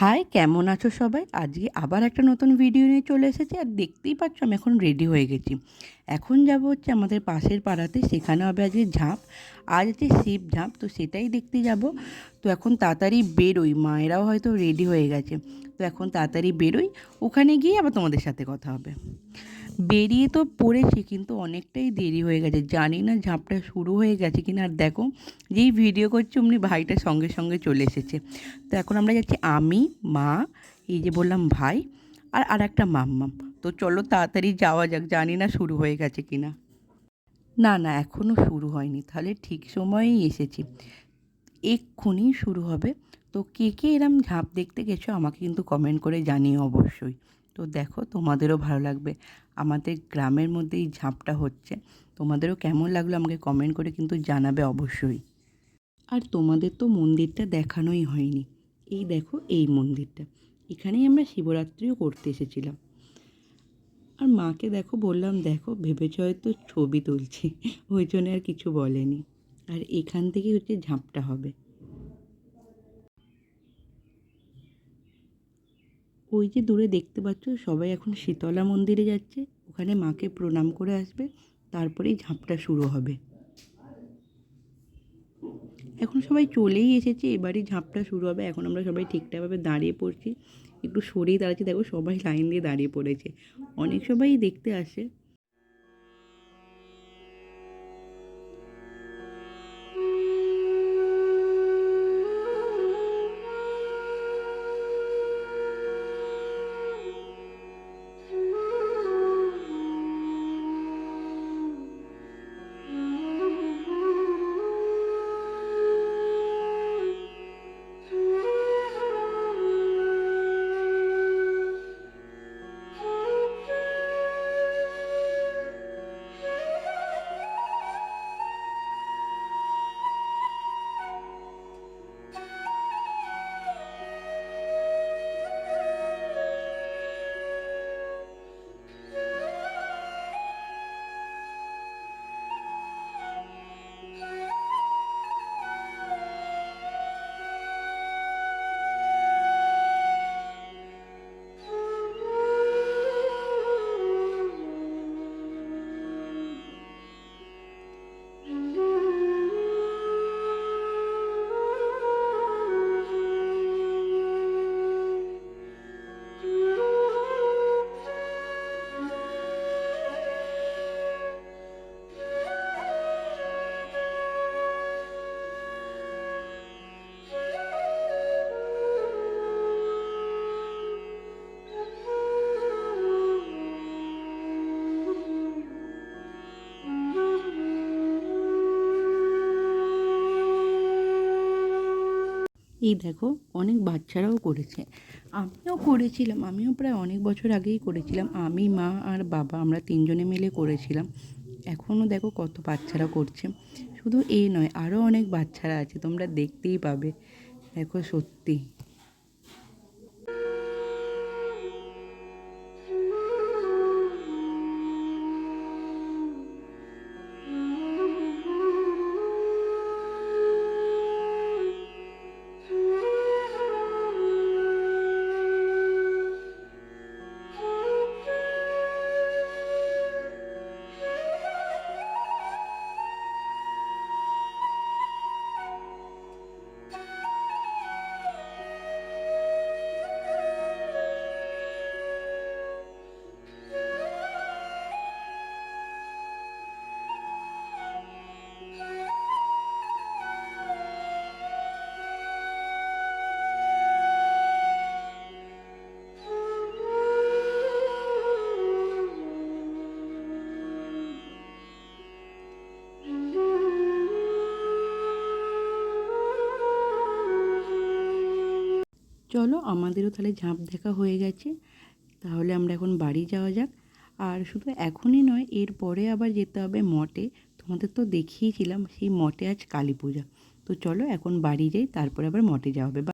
High, কেমন আছো সবাই? আজকে আবার একটা নতুন ভিডিও নিয়ে চলে এসেছি আর দেখতেই পাচ্ছ আমি এখন রেডি হয়ে গেছি। এখন যাব হচ্ছে আমাদের পাশের পাড়াতে সেখানে হবে আজকে ঝাঁপ। আজ হচ্ছে শিব ঝাঁপ, তো সেটাই দেখতে যাব। তো এখন তাড়াতাড়ি বেরোই, মায়েরাও হয়তো রেডি হয়ে গেছে। তো এখন তাড়াতাড়ি বেরোই, ওখানে গিয়ে আবার তোমাদের সাথে কথা হবে। বেরিয়ে তো পড়েছি, কিন্তু অনেকটাই দেরি হয়ে গেছে। জানি না ঝাঁপটা শুরু হয়ে গেছে কিনা। আর দেখো, যেই ভিডিও করছি, অমনি ভাইটা সঙ্গে সঙ্গে চলে এসেছে। তো এখন আমরা যাচ্ছি, আমি, মা, এই যে বললাম ভাই, আর আর একটা মাম্মাম তো চলো তাড়াতাড়ি যাওয়া যাক, জানি না শুরু হয়ে গেছে কিনা। না না এখনও শুরু হয়নি। তাহলে ঠিক সময়েই এসেছি। এক্ষুনি শুরু হবে। তো কে কে এরম ঝাঁপ দেখতে গেছো, আমাকে কিন্তু কমেন্ট করে জানিও অবশ্যই। তো দেখো তোমাদেরও ভালো লাগবে। আমাদের গ্রামের মধ্যে এই ঝাঁপটা হচ্ছে। তোমাদেরও কেমন লাগল আমাকে কমেন্ট করে কিন্তু জানাবে অবশ্যই। আর তোমাদের তো মন্দিরটা দেখানোই হয়নি। এই দেখো এই মন্দিরটা। এখানেই আমরা শিবরাত্রিও করতে এসেছিলাম। আর মাকে দেখো বললাম, দেখো, ভেবেছ হয়তো ছবি তুলছি। ওই জন্য আর কিছু বলেনি। আর এখান থেকে হচ্ছে ঝাঁপটা হবে। ওই যে দূরে দেখতে পাচ্ছ, সবাই এখন শীতলা মন্দিরে যাচ্ছে। ওখানে মাকে প্রণাম করে আসবে, তারপরেই ঝাঁপটা শুরু হবে। এখন সবাই চলেই এসেছে, এবারই ঝাঁপটা শুরু হবে। এখন আমরা সবাই ঠিকঠাকভাবে দাঁড়িয়ে পড়ছি। একটু সরিয়ে দাঁড়াচ্ছি। দেখো সবাই লাইন দিয়ে দাঁড়িয়ে পড়েছে। অনেক সবাই দেখতে আসে। এই দেখো, অনেক বাচ্চারাও করেছে। আমিও করেছিলাম, আমিও প্রায় অনেক বছর আগেই করেছিলাম। আমি, মা আর বাবা, আমরা তিনজনে মিলে করেছিলাম। এখনও দেখো কত বাচ্চারা করছে। শুধু এই নয় আরও অনেক বাচ্চারা আছে, তোমরা দেখতেই পাবে। দেখো সত্যি। চলো আমাদেরও তাহলে ঝাঁপ দেখা হয়ে গেছে। তাহলে আমরা এখন বাড়ি যাওয়া যাক। আর শুধু এখনই নয়, এরপরে আবার যেতে হবে মঠে। তোমাদের তো দেখিয়েছিলাম, সেই মঠে আজ কালী পূজা। তো চলো এখন বাড়ি যাই, তারপরে আবার মঠে যাওয়া হবে।